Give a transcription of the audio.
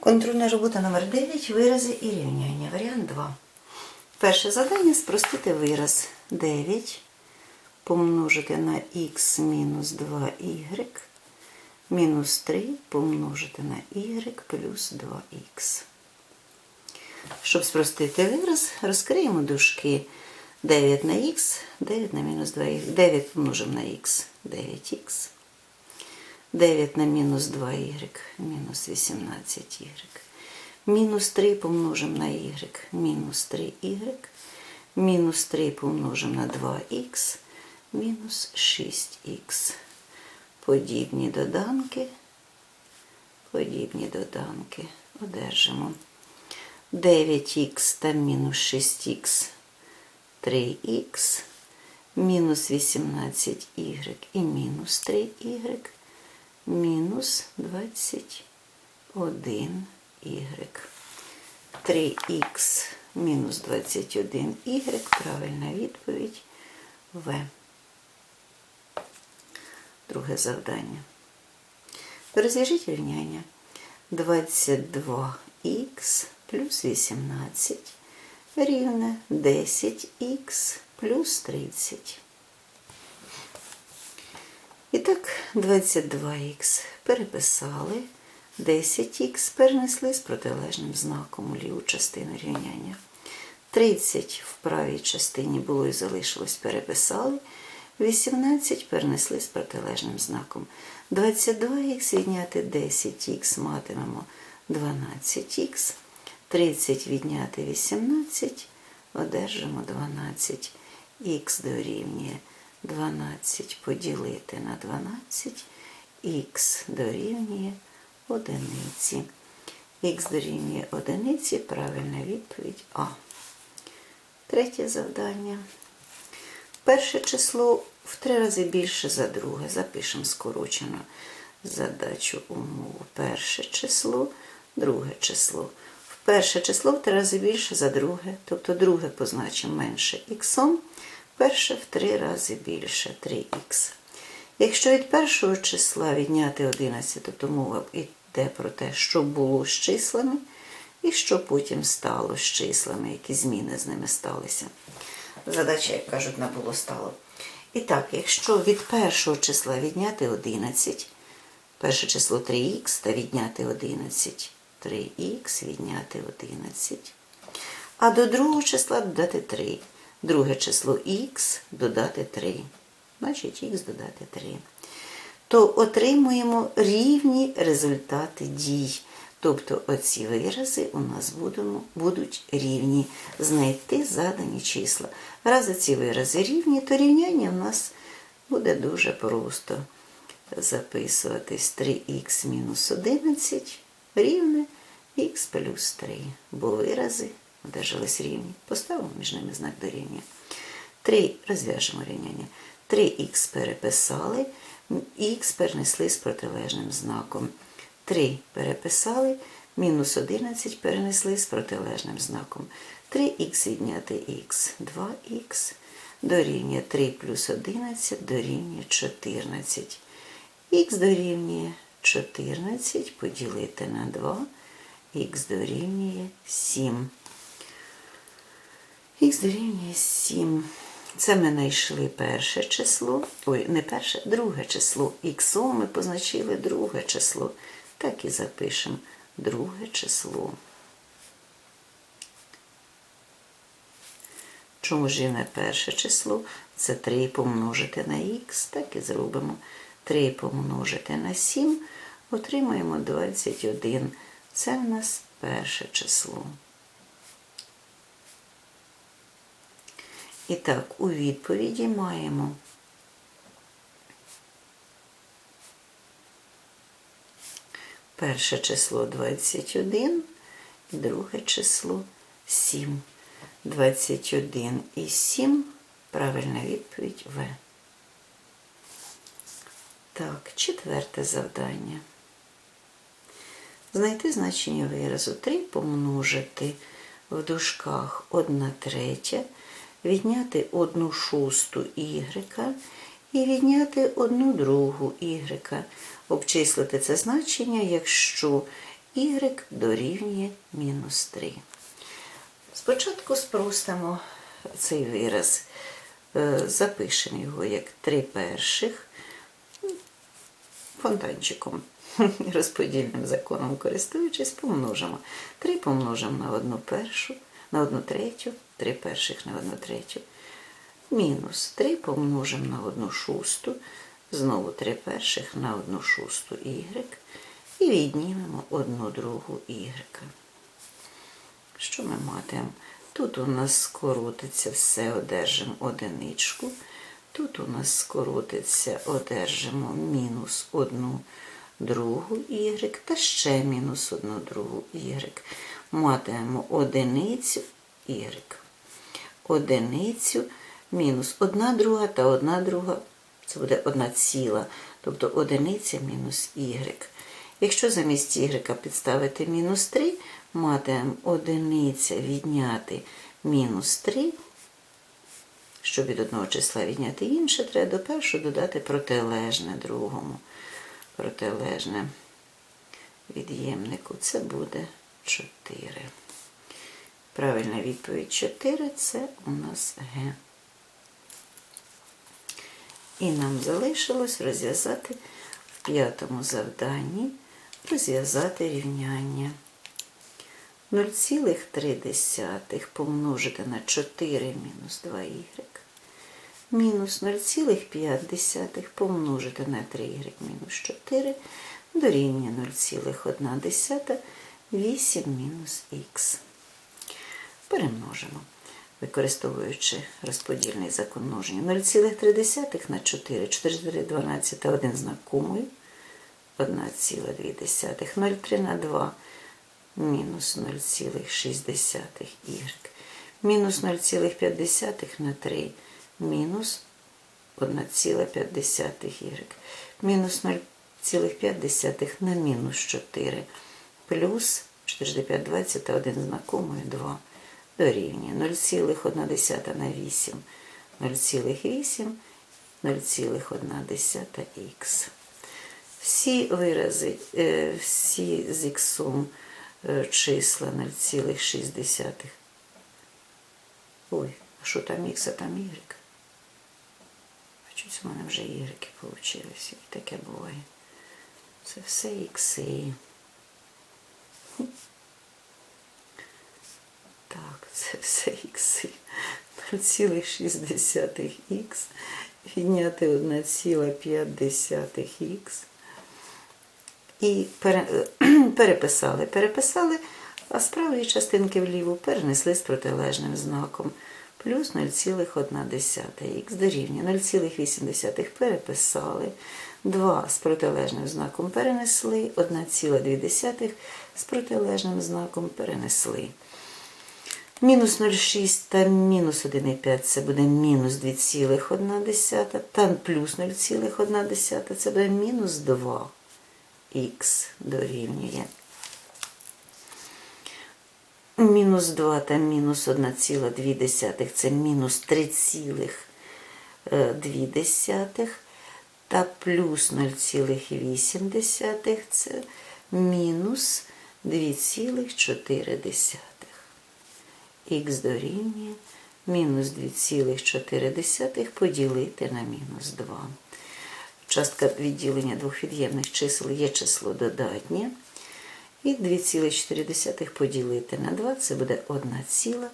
Контрольна робота номер 9 вирази і рівняння. Варіант 2. Перше завдання спростити вираз 9 помножити на х мінус 2y мінус 3 помножити на y плюс 2х. Щоб спростити вираз, розкриємо дужки 9 на х, 9 на мінус 2х, 9 помножимо на х, 9х. 9 на мінус 2y, мінус 18y. Мінус 3 помножимо на y, мінус 3y. Мінус 3 помножимо на 2х, мінус 6х. Подібні доданки, подібні доданки одержимо. 9х та мінус 6х 3х, мінус 18y і мінус 3y, мінус 21y. 3х мінус 21y, правильна відповідь В. Друге завдання. Розв'яжіть рівняння. 22х плюс 18 рівне 10х плюс 30. І так, 22х переписали, 10х перенесли з протилежним знаком у ліву частину рівняння. 30 в правій частині було і залишилось, переписали. 18 перенесли з протилежним знаком. 22х відняти 10х матимемо 12х. 30 відняти 18, одержимо 12. Х дорівнює 12 поділити на 12, х дорівнює одиниці. Х дорівнює одиниці, правильна відповідь А. Третє завдання. Перше число в три рази більше за друге. Запишемо скорочено задачу умову. Перше число, друге число. Перше число в три рази більше за друге, тобто друге позначимо менше х, перше в три рази більше 3х. Якщо від першого числа відняти 11, то мова йде про те, що було з числами, і що потім стало з числами, які зміни з ними сталися. Задача, як кажуть, на було стало. І так, якщо від першого числа відняти 11, перше число 3х та відняти 11. 3х відняти 11. А до другого числа додати 3. Друге число х додати 3. Значить, х додати 3. То отримуємо рівні результати дій. Тобто оці вирази у нас будуть рівні. Знайти задані числа. Раз ці вирази рівні, то рівняння в нас буде дуже просто записуватись 3х мінус 11 рівне х плюс 3. Бо вирази одержались рівні. Поставимо між ними знак дорівнює. 3 розв'яжемо рівняння. 3х переписали, х перенесли з протилежним знаком. 3 переписали, мінус 11 перенесли з протилежним знаком. 3х відняти х, 2х дорівнює 3 плюс 11 дорівнює 14. Х дорівнює 14 поділити на 2, х дорівнює 7. Х дорівнює 7. Це ми знайшли перше число, ой, не перше, друге число. Х ми позначили друге число. Так і запишемо друге число. Чому ж не перше число? Це 3 помножити на х, так і зробимо. 3 помножити на 7, отримаємо 21. Це в нас перше число. І так, у відповіді маємо перше число 21 і друге число 7. 21 і 7. Правильна відповідь В. Так, четверте завдання. Знайти значення виразу 3 помножити в дужках 1 третя, відняти 1 шосту y і відняти 1 другу y. Обчислити це значення, якщо y дорівнює мінус 3. Спочатку спростимо цей вираз. Е, Запишемо його як 3 перших фонтанчиком, розподільним законом користуючись, помножимо. 3 помножимо на одну першу, на одну третю, 3 перших на одну третю. Мінус 3 помножимо на одну шусту, знову 3 перших на одну шусту y. І віднімемо одну другу y. Що ми матимемо? Тут у нас скоротиться все, одержимо одиничку. Тут у нас скоротиться, одержимо мінус одну другу y та ще мінус одну другу y. Матимемо одиницю y. Одиницю мінус одна друга та одна друга. Це буде одна ціла, тобто одиниця мінус y. Якщо замість y підставити мінус 3, матимемо одиниця відняти мінус 3. Щоб від одного числа відняти інше, треба до першого додати протилежне другому. Протилежне від'ємнику це буде 4. Правильна відповідь 4 це у нас Г. І нам залишилось розв'язати в п'ятому завданні розв'язати рівняння. 0,3 помножити на 4 мінус 2y. Мінус 0,5 помножити на 3y мінус 4 дорівнює 0,1 8 мінус х. Перемножимо, використовуючи розподільний закон множення. 0,3 на 4, 4 12 та 1 знак кумою. 1,2. 0,3 на 2 мінус 0,6 y. Мінус 0,5 на 3 мінус 1,5 y. Мінус 0,5 на мінус 4 плюс 4 5 20 та 1 знакомий 2 дорівнює 0,1 на 8 0,8 0,1 х. Всі вирази, е, всі з іксом е, числа 0,6. Ой, а що там х, а там y? Чуть у мене вже y вийшли. І таке буває. Це все ікси. Так, це все ікси. 0,6х відняти 1,5х. І переписали, переписали, а з правої частинки вліву перенесли з протилежним знаком. Плюс 0,1х дорівнює 0,8 переписали. 2 з протилежним знаком перенесли, 1,2 з протилежним знаком перенесли. Мінус 0,6 та мінус 1,5 це буде мінус 2,1, та плюс 0,1 це буде мінус 2 х дорівнює. Мінус 2 та мінус 1,2 це мінус 3,2 та плюс 0,8 це мінус 2,4. Х дорівнює мінус 2,4 поділити на мінус 2. Частка відділення двох від'ємних чисел є число додатнє. І 2,4 поділити на 2 це буде 1,2.